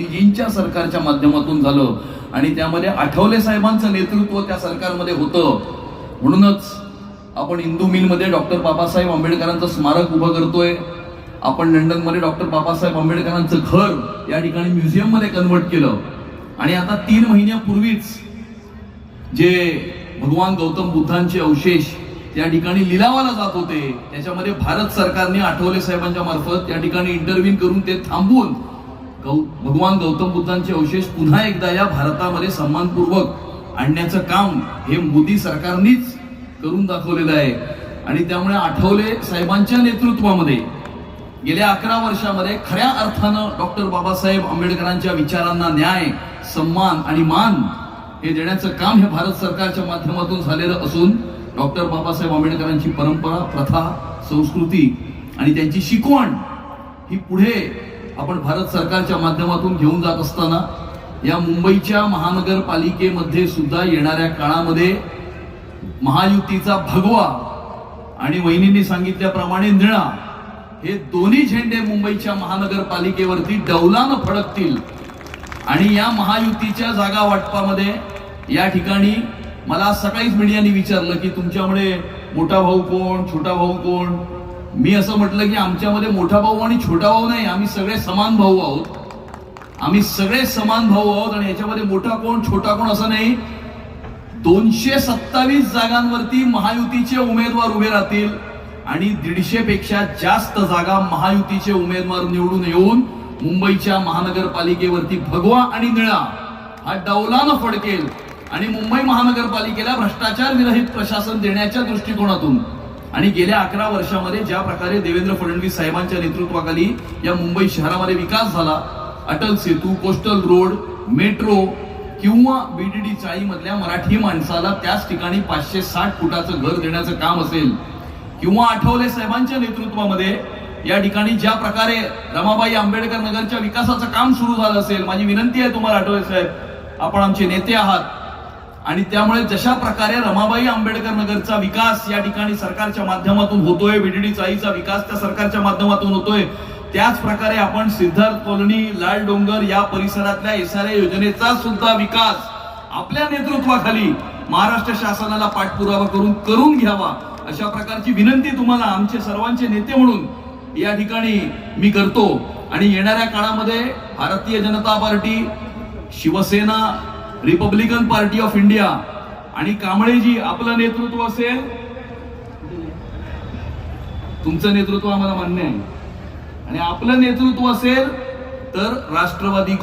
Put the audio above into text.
मोदीजींच्या सरकारच्या माध्यमातून झालं आणि त्यामध्ये आठवले साहेबांचं नेतृत्व त्या सरकारमध्ये होतं. म्हणूनच आपण इंदू मिलमध्ये डॉक्टर बाबासाहेब आंबेडकरांचं स्मारक उभं करतोय. आपण लंडनमध्ये डॉक्टर बाबासाहेब आंबेडकरांचं घर या ठिकाणी म्युझियममध्ये कन्वर्ट केलं. आणि आता तीन महिन्यापूर्वीच जे भगवान गौतम बुद्धांचे अवशेष त्या ठिकाणी लिलावाला जात होते त्याच्यामध्ये भारत सरकारने आठवले साहेबांच्या मार्फत त्या ठिकाणी इंटरव्ह्यू करून ते थांबवून गौ भगवान गौतम बुद्धांचे अवशेष पुन्हा एकदा या भारतामध्ये सन्मानपूर्वक आणण्याचं काम हे मोदी सरकारनेच करून दाखवलेलं आहे. आणि त्यामुळे आठवले साहेबांच्या नेतृत्वामध्ये गेल्या अकरा वर्षामध्ये खऱ्या अर्थानं डॉक्टर बाबासाहेब आंबेडकरांच्या विचारांना न्याय सन्मान आणि मान हे देण्याचं काम हे भारत सरकारच्या माध्यमातून झालेलं असून डॉक्टर बाबासाहेब आंबेडकरांची परंपरा प्रथा संस्कृती आणि त्यांची शिकवण ही पुढे आपण भारत सरकारच्या माध्यमातून घेऊन जात असताना या मुंबईच्या महानगरपालिकेमध्ये सुद्धा येणाऱ्या काळामध्ये महायुतीचा भगवा आणि वहिनींनी सांगितल्याप्रमाणे निळा हे दोन्ही झेंडे मुंबईच्या महानगरपालिकेवरती डौलानं फडकतील. आणि या महायुतीच्या जागा वाटपामध्ये या ठिकाणी मला सकाळीच मीडियाने विचारलं की तुमच्यामुळे मोठा भाऊ कोण छोटा भाऊ कोण? मी असं म्हटलं की आमच्यामध्ये मोठा भाऊ आणि छोटा भाऊ नाही आम्ही सगळे समान भाऊ आहोत. आम्ही सगळे समान भाऊ आहोत आणि याच्यामध्ये मोठा कोण छोटा कोण असं नाही. दोनशे सत्तावीस जागांवरती महायुतीचे उमेदवार उभे राहतील आणि दीडशे पेक्षा जास्त जागा महायुतीचे उमेदवार निवडून येऊन मुंबईच्या महानगरपालिकेवरती भगवा आणि निळा हा डौलानं फडकेल आणि मुंबई महानगरपालिकेला भ्रष्टाचार विरहित प्रशासन देण्याच्या दृष्टिकोनातून आणि गेल्या अकरा वर्षामध्ये ज्या प्रकारे देवेंद्र फडणवीस साहेबांच्या नेतृत्वाखाली या मुंबई शहरामध्ये विकास झाला Atal Setu coastal road metro किंवा बीडीडी चाळीमधल्या मराठी माणसाला त्याच ठिकाणी पाचशे साठ फुटाचं घर देण्याचं काम असेल किंवा आठवले साहेबांच्या नेतृत्वामध्ये या ठिकाणी ज्या प्रकारे रमाबाई आंबेडकर नगरच्या विकासाचं काम सुरू झालं असेल माझी विनंती आहे तुम्हाला आठवले साहेब आपण आमचे नेते आहात. आणि त्यामुळे जशा प्रकारे रमाबाई आंबेडकर नगरचा विकास या ठिकाणी सरकारच्या माध्यमातून होतोय बीडीडी चाळीचा विकास त्या सरकारच्या माध्यमातून होतोय त्याच प्रकारे आपण सिद्धार्थ कॉलनी लाल डोंगर या परिसरातल्या एसआरए योजनेचा सुद्धा विकास आपल्या नेतृत्वाखाली महाराष्ट्र शासनाला पाठपुरावा करून करून घ्यावा अशा प्रकारची विनंती तुम्हाला आमचे सर्वांचे नेते म्हणून या ठिकाणी मी करतो. आणि येणाऱ्या काळामध्ये Bharatiya Janata Party Shivsena Republican Party of India आणि कांबळेजी आपलं नेतृत्व असेल? तुमचं नेतृत्व आम्हाला मान्य आहे. आणि आपलं नेतृत्व असेल तर राष्ट्रवादी